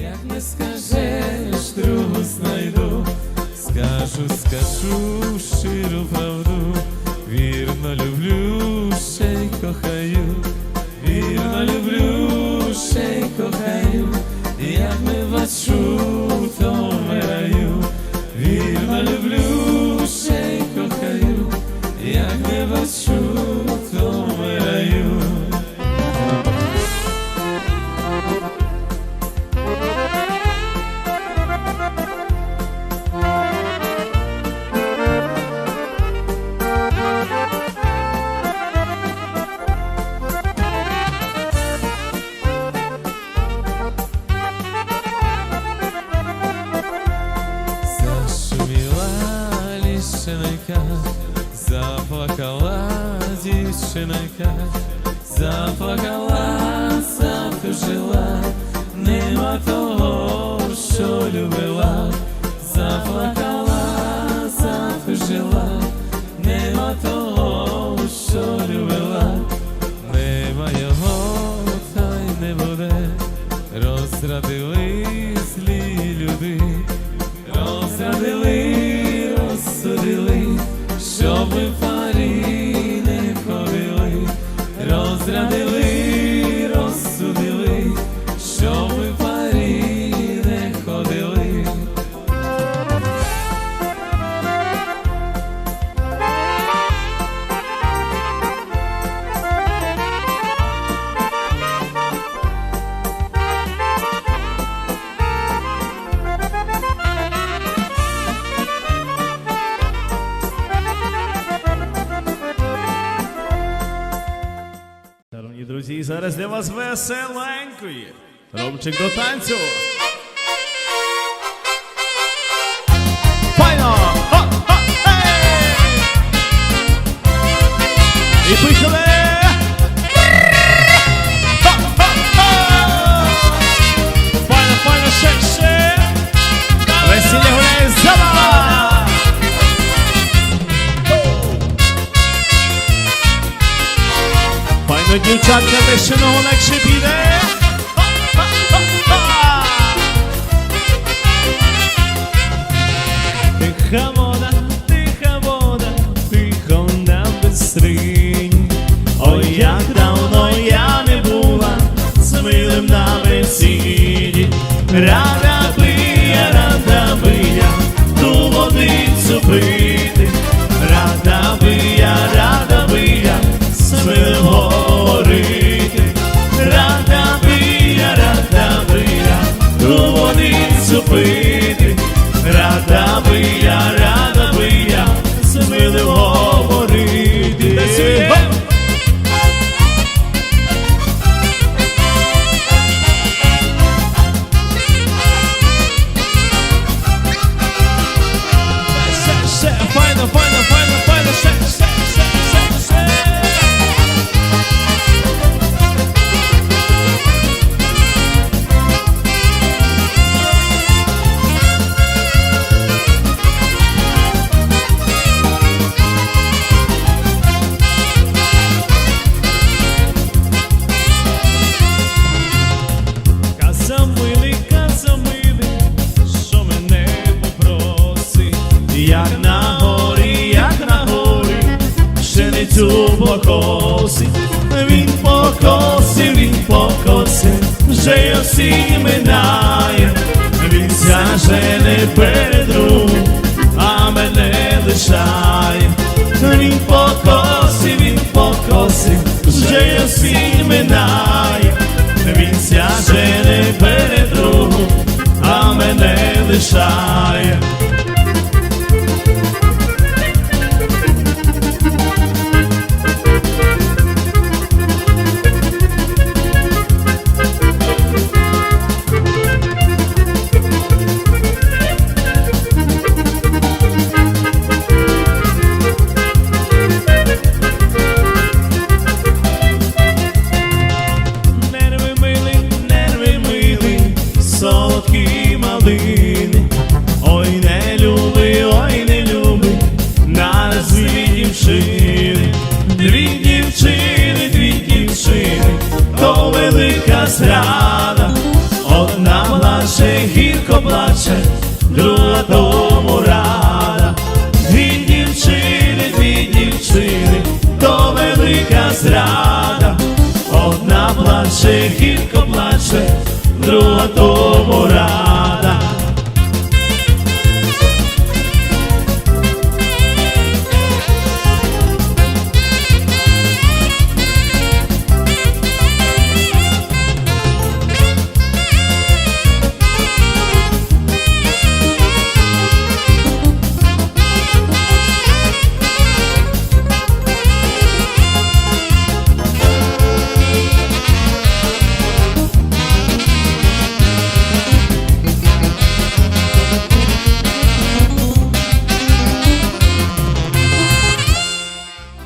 Як не скажеш, другу знайду, скажу, скажу щиру правду, вірно люблю, ще й кохаю, вірно люблю, ще й кохаю, як не бачу, то вмираю, вірно люблю, ще й кохаю, як не бачу, дівчинка, заплакала, затужила, нема того, що любила, заплакала, затужила, нема того, Зараз для вас веселенької. Ромчик до танцю. Де ще ногу легше піде. Тиха вода, тиха вода, тихо на бистрині. Ой, як давно я не була з милим на весіллі. Рада success. Вже й осінь минає, він не передру, а мене лишає, він покосив, він покосив, вже й осінь минає, він не передру, а мене лишає. Зрада, одна плаче, гірко плаче, друга тому рада. Дві дівчини, дві дівчини, то велика зрада. Одна плаче, гірко плаче, друга тому